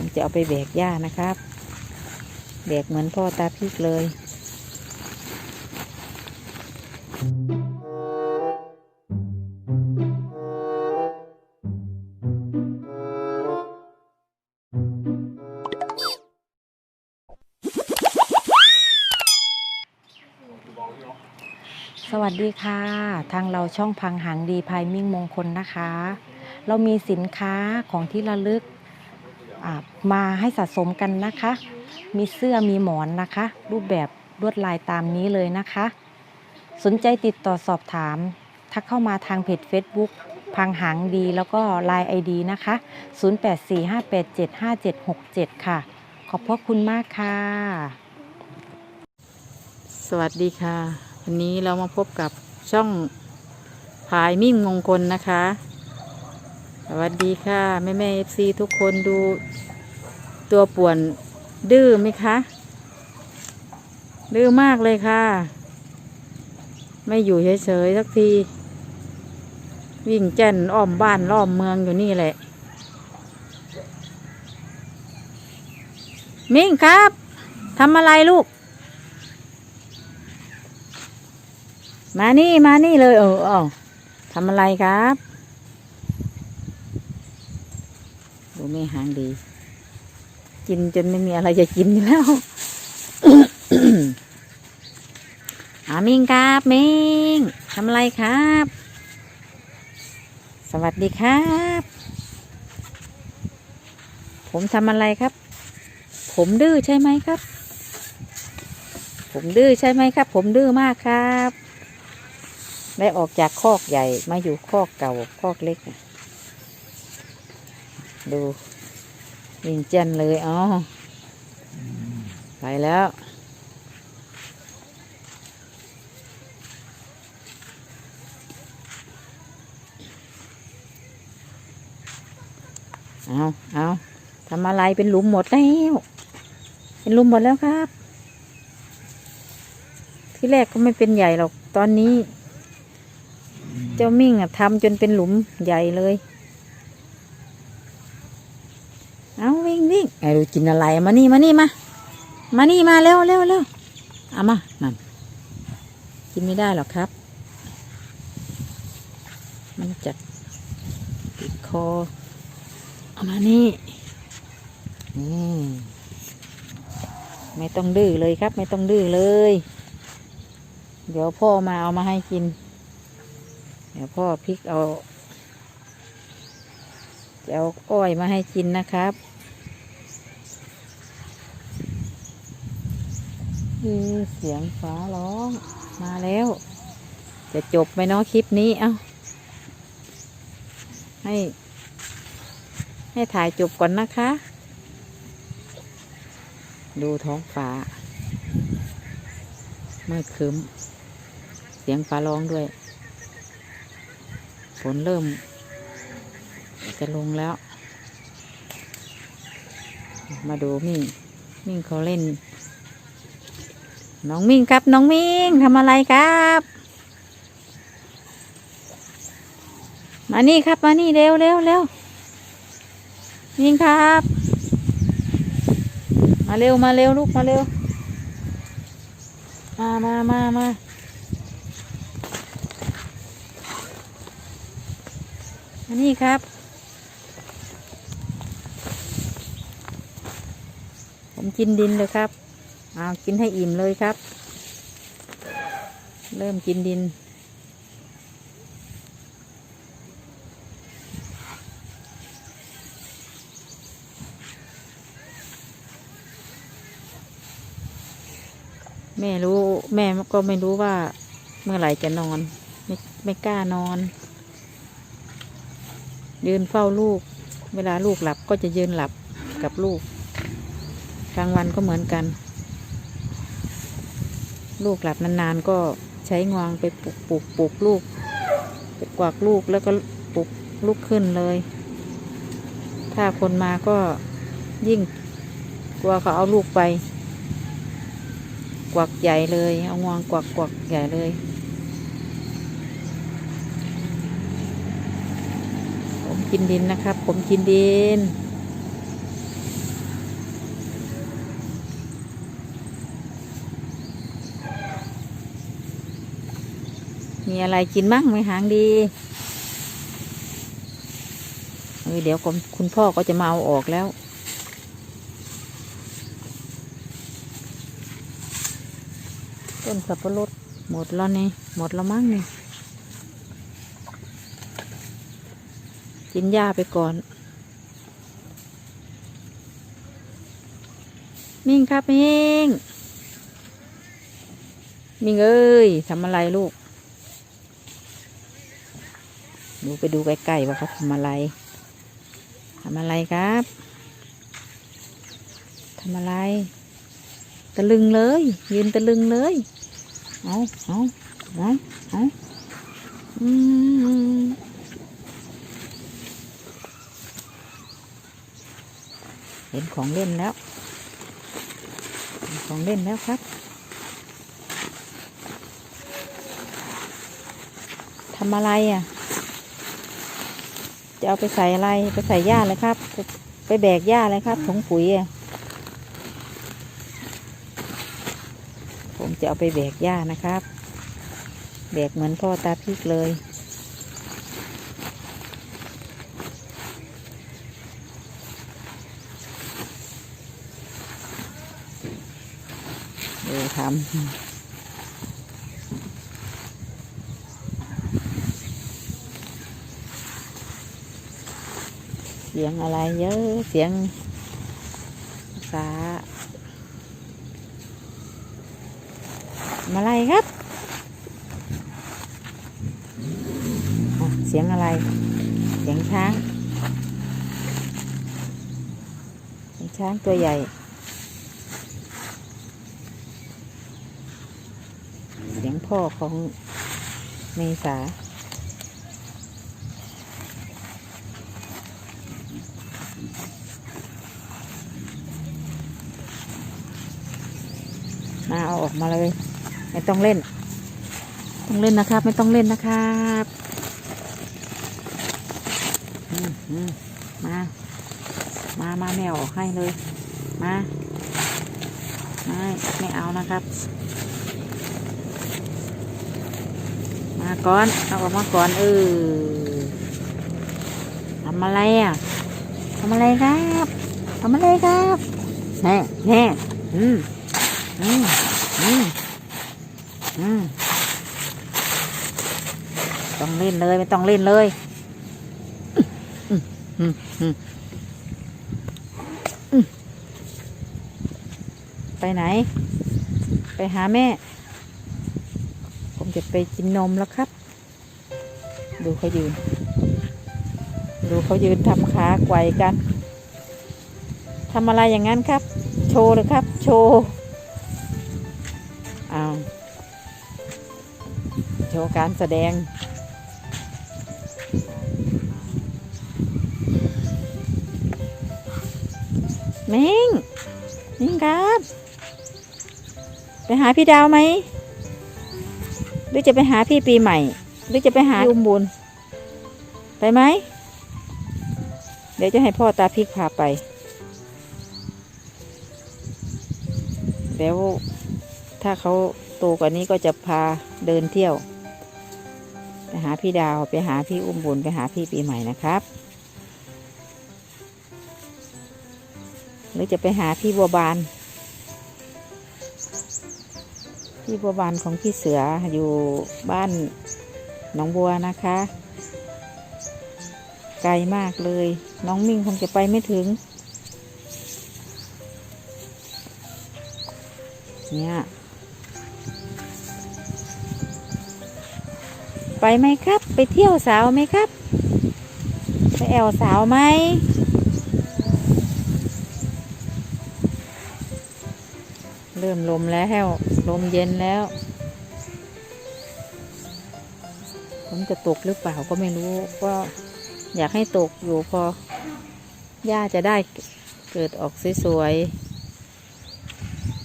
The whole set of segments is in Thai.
ผมจะเอาไปแบกหญ้านะครับ แบกเหมือนพ่อตาพิกเลยสวัสดีค่ะ ทางเราช่องพังหางดีภายมิ่งมงคลนะคะ เรามีสินค้าของที่ระลึก มาให้สะสมกันนะคะ มีเสื้อมีหมอนนะคะ รูปแบบลวดลายตามนี้เลยนะคะ สนใจติดต่อสอบถาม ทักเข้ามาทางเพจ Facebook พังหางดีแล้วก็ Line ID นะคะ 0845875767 ค่ะ ขอบพระคุณมากค่ะ สวัสดีค่ะ วันนี้เรามาพบกับช่องผายมิ่งมงคลนะคะ สวัสดีค่ะแม่แม่เอฟซีทุกคนดูตัวป่วนดื้อไหมคะ ดื้อมากเลยค่ะ ไม่อยู่เฉยๆสักที วิ่งแจ่นอ้อมบ้านอ้อมเมืองอยู่นี่แหละ มิ่งครับทำอะไรลูก มานี่มานี่เลยเออเออทำอะไรครับ ดูไม่หางดี กินจนไม่มีอะไรจะกินแล้วอามิงครับมิงทำอะไรครับ สวัสดีครับ ผมทำอะไรครับ ผมดื้อใช่ไหมครับ ผมดื้อใช่ไหมครับ ผมดื้อมากครับ ได้ออกจากคอกใหญ่มาอยู่คอกเก่าคอกเล็กน่ะ ดูวิ่งเจนเลยอ๋อไปแล้วเอาเอาทำอะไรเป็นหลุมหมดแล้ว เป็นหลุมหมดแล้วครับ ที่แรกก็ไม่เป็นใหญ่หรอก ตอนนี้ เจ้ามิ่งอะทำจนเป็นหลุมใหญ่เลยิ่งไอ้ดูกินอะไรมานี่มานี่มามานี่มาเร็วเร็วเร็วเอามานั่นกินไม่ได้หรอกครับ มันจะติดคอเอามานี่อืมไม่ต้องดื้อเลยครับ ไม่ต้องดื้อเลย เดี๋ยวพ่อมาเอามาให้กิน เดี๋ยวพ่อพริกเอาจะเอาอ้อยมาให้กินนะครับ มีเสียงฟ้าร้องมาแล้ว จะจบไหมเนาะคลิปนี้เอาให้ ให้ถ่ายจบก่อนนะคะ ดูท้องฟ้ามืดครึ้มเสียงฟ้าร้องด้วยฝนเริ่ม จะลงแล้ว มาดูมิ่งมิ่งเขาเล่น น้องมิ่งครับ น้องมิ่งทำอะไรครับ มานี่ครับ มานี่เร็วเร็วเร็วมิ่งครับ มาเร็วมาเร็วลูกมาเร็ว มามามามาอันนี้ครับผมกินดินเลยครับ เอากินให้อิ่มเลยครับ เริ่มกินดิน แม่รู้ แม่ก็ไม่รู้ว่าเมื่อไหร่จะนอน ไม่ไม่กล้านอนยืนเฝ้าลูก เวลาลูกหลับก็จะยืนหลับกับลูก กลางวันก็เหมือนกัน ลูกหลับนานๆก็ใช้งวงไปปลุกปลุกปลุกลูกไปกวักลูกแล้วก็ปลุกลูกขึ้นเลย ถ้าคนมาก็ยิ่งกลัวเขาเอาลูกไป กวักใหญ่เลย เอางวงกวักกวักใหญ่เลยผมกินดินนะครับ ผมกินดิน มีอะไรกินมั่งไหมหางดีเออเดี๋ยวคุณพ่อก็จะมาเอาออกแล้ว ต้นสับปะรดหมดแล้วนี่หมดแล้วมั้งนี่กินหญ้าไปก่อนมิ่งครับมิ่งมิ่งเอ้ยทำอะไรลูก ดูไปดูใกล้ๆว่าเขาทำอะไรทำอะไรครับทำอะไร ตะลึงเลย ยืนตะลึงเลย เอาเอาเอาเอาอืมเห็นของเล่นแล้ว ของเล่นแล้วครับทำอะไรอะ จะเอาไปใส่อะไรไปใส่หญ้าเลยครับ ไปแบกหญ้าเลยครับถุงปุ๋ยอะผมจะเอาไปแบกหญ้านะครับ แบกเหมือนพ่อตาพิกเลยเดี๋ยวทำ สียงอะไรเยอะเสียงภาษาอะไรครับ เสียงอะไร เสียงช้างเสียงช้างตัวใหญ่เสียงพ่อของเมษา ออกมาเลย ไม่ต้องเล่น ต้องเล่นนะครับ ไม่ต้องเล่นนะครับมอืมมา มามาแมวออกให้เลย มาไม่ไม่เอานะครับ มาก่อน เอาออกมาก่อนเออทำอะไรอะทำอะไรครับทำอะไรครับแน่แน่อืมอืม อืมอืมต้องเล่นเลยไม่ต้องเล่นเลยไปไหน ไปหาแม่ ผมจะไปกินนมแล้วครับ ดูเขายืน ดูเขายืนทำขาไกวกันทำอะไรอย่างนั้นครับ โชว์เลยครับ โชว์ เอาโชว์การแสดง เม้งมิงครับ ไปหาพี่ดาวไหม หรือจะไปหาพี่ปีใหม่ หรือจะไปหาอุมบุญ ไปไหม เดี๋ยวจะให้พ่อตาพิกพาไปแล้ว ถ้าเขาโตกว่านี้ก็จะพาเดินเที่ยว ไปหาพี่ดาวไปหาพี่อุ้มบุญไปหาพี่ปีใหม่นะครับ หรือจะไปหาพี่บัวบาน พี่บัวบานของพี่เสืออยู่บ้านหนองบัวนะคะ ไกลมากเลย น้องมิ่งคงจะไปไม่ถึง เนี่ย ไปไหมครับ ไปเที่ยวสาวไหมครับ ไปแอวสาวไหมเริ่มลมแล้วลมเย็นแล้วฝนจะตกหรือเปล่าก็ไม่รู้ก็อยากให้ตกอยู่พอหญ้าจะได้เกิดออกสวย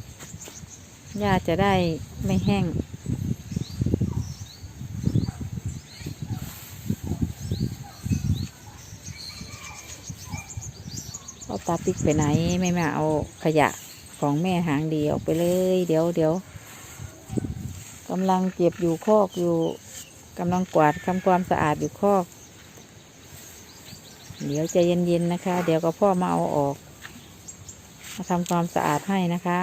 ๆหญ้าจะได้ไม่แห้ง เอาตาปิกไปไหนไม่มาเอาขยะของแม่หางดีออกไปเลย เดี๋ยวเดี๋ยวกำลังเก็บอยู่คอกอยู่กำลังกวาดทำความสะอาดอยู่คอก เดี๋ยวใจเย็นๆนะคะ เดี๋ยวก็พ่อมาเอาออกมาทำความสะอาดให้นะคะ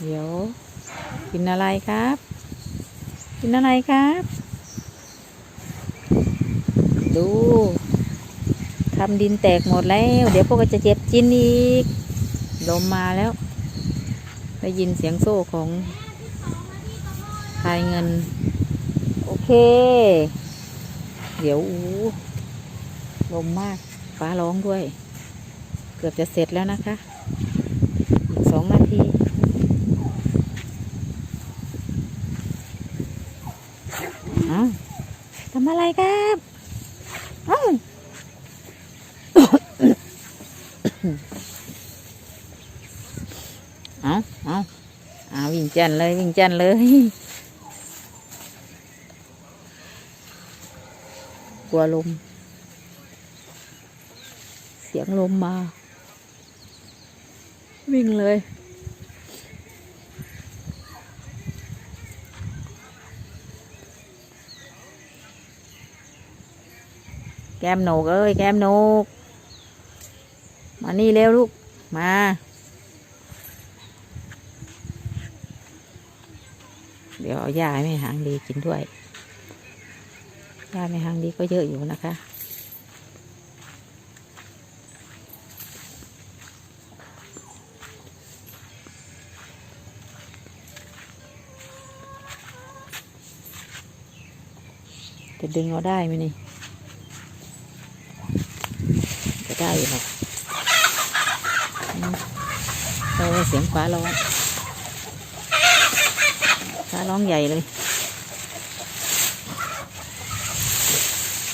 เดี๋ยวกินอะไรครับ กินอะไรครับ ดูทำดินแตกหมดแล้ว เดี๋ยวพวกก็จะเจ็บจินอีก ลมมาแล้ว ได้ยินเสียงโซ่ของทายเงิน โอเค เดี๋ยวอู้ลมมาก ฟ้าร้องด้วย เกือบจะเสร็จแล้วนะคะ อีกสองนาที เอาทำ อะไรครับเอ้าเอาเอาเอาวิ่งจันเลยวิ่งจันเลยกลัวลม เสียงลมมา วิ่งเลย แก้มหนกเอ้ยแก้มหนก มานี่เร็วลูก มา เดี๋ยวเอาหญ้าให้แม่หางดีกินด้วยหญ้าแม่หางดีก็เยอะอยู่นะคะจะดึงเอาได้ไหมนี่ จะได้อยู่หรอกเออเสียงฟ้าร้องฟ้าร้องใหญ่เลย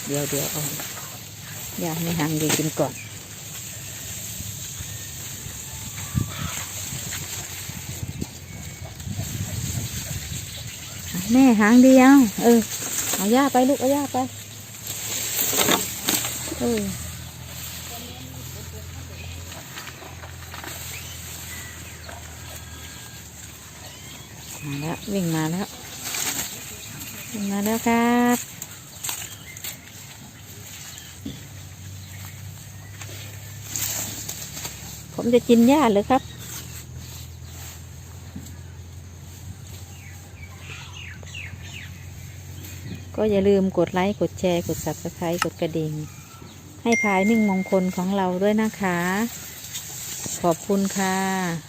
เดี๋ยวเดี๋ยวเอาอยากให้หางดีกินก่อนแม่หางเดีเอาเออ เอาย่าไปลูก เอาย่าไป เออ มาแล้ วิ่งมาแล้ววิ่งมาแล้วครับผมจะกินหญ้าเลยครับ ก็อย่าลืมกดไลค์ กดแชร์ กด subscribe กดกระดิ่ง ให้พายมิ่งมงคลของเราด้วยนะคะ ขอบคุณค่ะ